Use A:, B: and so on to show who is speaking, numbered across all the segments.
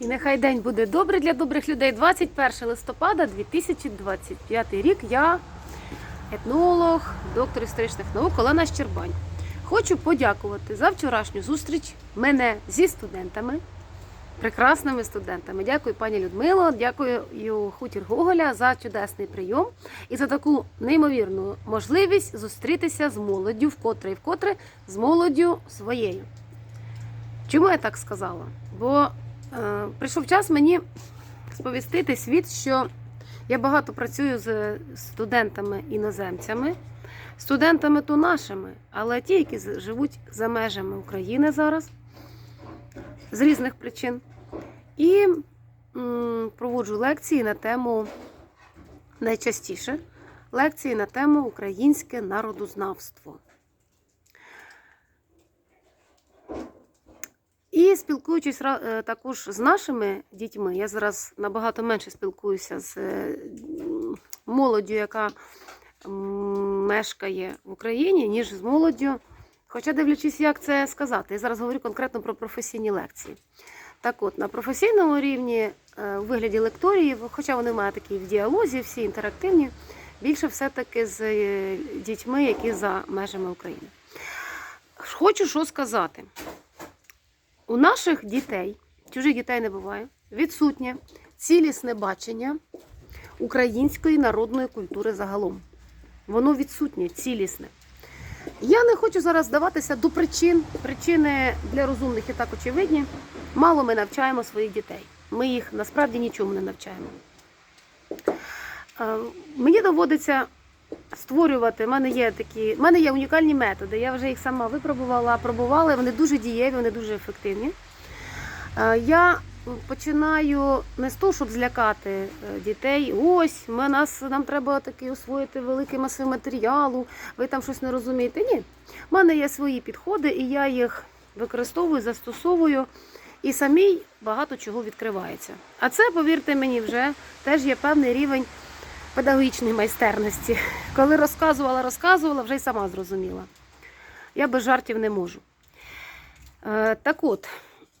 A: І нехай день буде добрий для добрих людей. 21 листопада 2025 рік. Я етнолог, доктор історичних наук Олена Щербань. Хочу подякувати за вчорашню зустріч мене зі студентами, прекрасними студентами. Дякую, пані Людмило, дякую хутір Гоголя за чудесний прийом і за таку неймовірну можливість зустрітися з молоддю вкотре і вкотре з молоддю своєю. Чому я так сказала? Бо Прийшов час мені сповістити світ, що я багато працюю з студентами-іноземцями, студентами то нашими, але ті, які живуть за межами України зараз з різних причин. І проводжу лекції на тему найчастіше лекції на тему українське народознавство. І спілкуючись е, також з нашими дітьми, я зараз набагато менше спілкуюся з е, молоддю, яка мешкає в Україні, ніж з молоддю. Хоча дивлячись, як це сказати, я зараз говорю конкретно про професійні лекції. Так от, на професійному рівні, е, у вигляді лекторіїв, хоча вони мають такі в діалозі, всі інтерактивні, більше все-таки з дітьми, які за межами України. Хочу що сказати. У наших дітей, чужих дітей не буває, відсутнє цілісне бачення української народної культури загалом. Воно відсутнє, цілісне. Я не хочу зараз здаватися до причин. Причини для розумних і так очевидні. Мало ми навчаємо своїх дітей. Ми їх насправді нічому не навчаємо. Е, Мені доводиться створювати. У мене є такі, в мене є унікальні методи. Я вже їх сама випробувала, пробувала. Вони дуже дієві, вони дуже ефективні. Е, Я починаю не з того, щоб злякати е, дітей. Ось ми нас нам треба таки освоїти великий масив матеріалу. Ви там щось не розумієте. Ні, в мене є свої підходи, і я їх використовую, застосовую. І самій багато чого відкривається. А це, повірте мені, вже теж є певний рівень педагогічної майстерності. Коли розказувала, розказувала, вже й сама зрозуміла. Я без жартів не можу. Е, так от,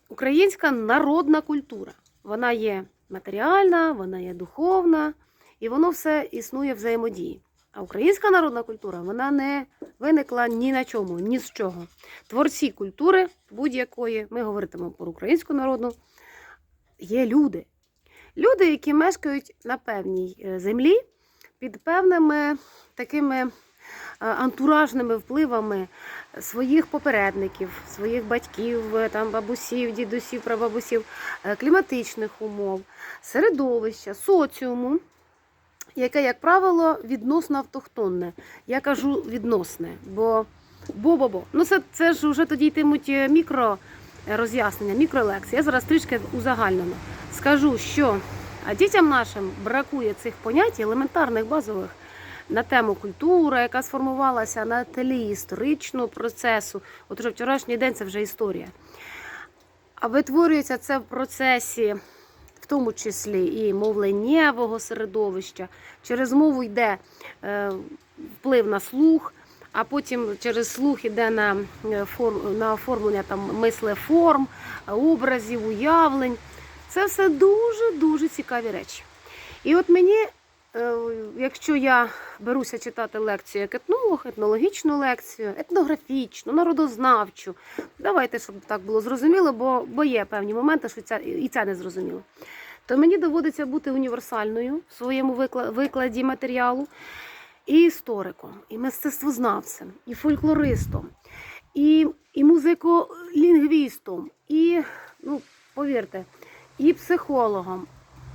A: українська народна культура. Вона є матеріальна, вона є духовна, і воно все існує взаємодії. А українська народна культура вона не виникла ні на чому, ні з чого. Творці культури будь-якої, ми говоритимемо про українську народну, є люди. Люди, які мешкають на певній е, землі під певними такими е, антуражними впливами своїх попередників, своїх батьків, е, там бабусів, дідусів, прабабусів, кліматичних умов, середовища, соціуму, яке, як правило, відносно автохтонне. Я кажу відносне, бо бо-бо-бо. Ну це, це ж вже тоді йтимуть мікро роз'яснення, мікролекції. Я зараз трішки узагальнено скажу, що дітям нашим бракує цих понять елементарних базових на тему культура, яка сформувалася на тлі історичного процесу. От уже вчорашній день це вже історія. А витворюється це в процесі, в тому числі і мовленнєвого середовища. Через мову йде е, вплив на слух, а потім через слух йде на, е, форм, на оформлення там, мислеформ, образів, уявлень. Це все дуже-дуже цікаві речі. І от мені, е, якщо я беруся читати лекцію як етнолог, етнологічну лекцію, етнографічну, народознавчу, давайте, щоб так було зрозуміло, бо, бо є певні моменти, що це, і це не зрозуміло. То мені доводиться бути універсальною в своєму викладі матеріалу, і істориком, і мистецтвознавцем, і фольклористом, і, і музиколінгвістом, і, ну, повірте, і психологом,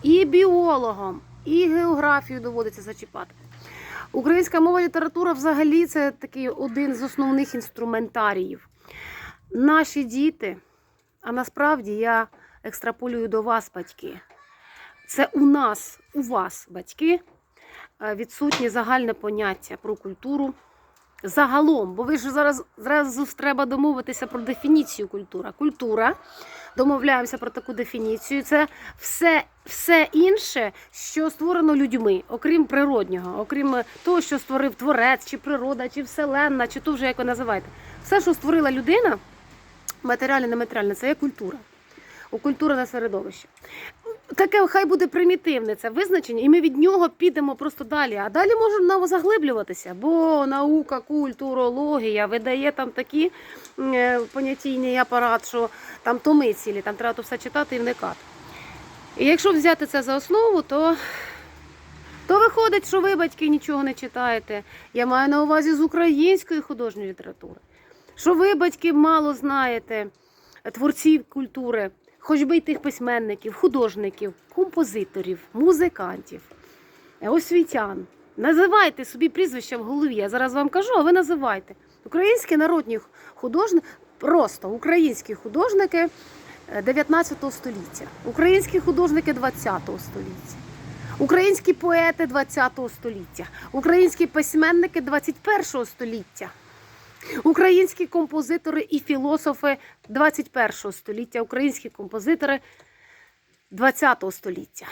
A: і біологом, і географію доводиться зачіпати. Українська мова література взагалі це такий один з основних інструментаріїв. Наші діти, а насправді я екстраполюю до вас, батьки. Це у нас, у вас, батьки, відсутнє загальне поняття про культуру. Загалом, бо ви ж зараз зразу треба домовитися про дефініцію культура. Культура, домовляємося про таку дефініцію. Це все, все інше, що створено людьми, окрім природнього, окрім того, що створив творець, чи природа, чи вселенна, чи то вже як ви називаєте. Все, що створила людина, матеріальне, нематеріальне, це є культура. укультурене середовище. Таке хай буде примітивне це визначення, і ми від нього підемо просто далі. А далі можемо заглиблюватися, бо наука, культурологія видає там такі е, понятійний апарат, що там томи цілі, там треба то все читати і вникати. І якщо взяти це за основу, то, то виходить, що ви, батьки, нічого не читаєте. Я маю на увазі з української художньої літератури. Що ви, батьки, мало знаєте творців культури, хоч би й тих письменників, художників, композиторів, музикантів, е, освітян. Називайте собі прізвища в голові. Я зараз вам кажу, а ви називайте. Українські народні художники, просто українські художники е, 19 століття, українські художники 20 століття. Українські поети 20 століття, українські письменники 21 століття, українські композитори і філософи 21 століття, українські композитори 20 століття.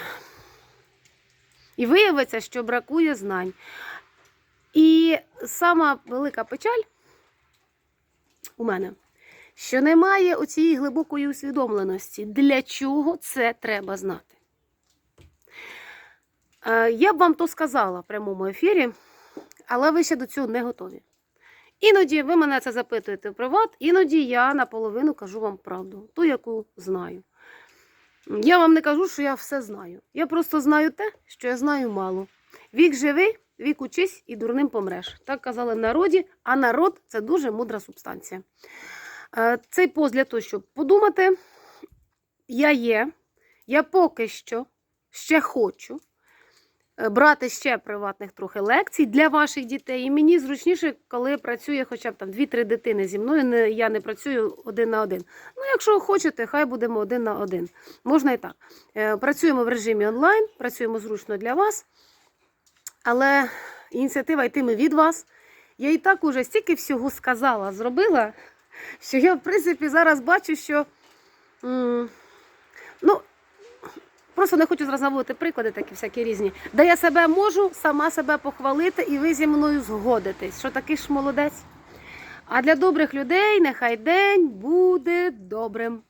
A: І виявиться, що бракує знань. І сама велика печаль у мене, що немає оцієї глибокої усвідомленості, для чого це треба знати. Е, Я б вам то сказала в прямому ефірі, але ви ще до цього не готові. Іноді ви мене це запитуєте в приват, іноді я наполовину кажу вам правду, ту, яку знаю. Я вам не кажу, що я все знаю. Я просто знаю те, що я знаю мало. Вік живи, вік учись і дурним помреш. Так казали в народі, а народ це дуже мудра субстанція. Е, Цей пост для того, щоб подумати, я є, я поки що ще хочу брати ще приватних трохи лекцій для ваших дітей. І мені зручніше, коли працює хоча б там 2-3 дитини зі мною. Я не працюю один на один. Ну, якщо хочете, хай будемо один на один. Можна і так. Е, Працюємо в режимі онлайн, працюємо зручно для вас. Але ініціатива йтиме від вас. Я і так уже стільки всього сказала, зробила, що я, в принципі, зараз бачу, що. Просто не хочу зразу наводити приклади такі всякі різні. Де я себе можу сама себе похвалити, і ви зі мною згодитесь, що такий ж молодець. А для добрих людей нехай день буде добрим.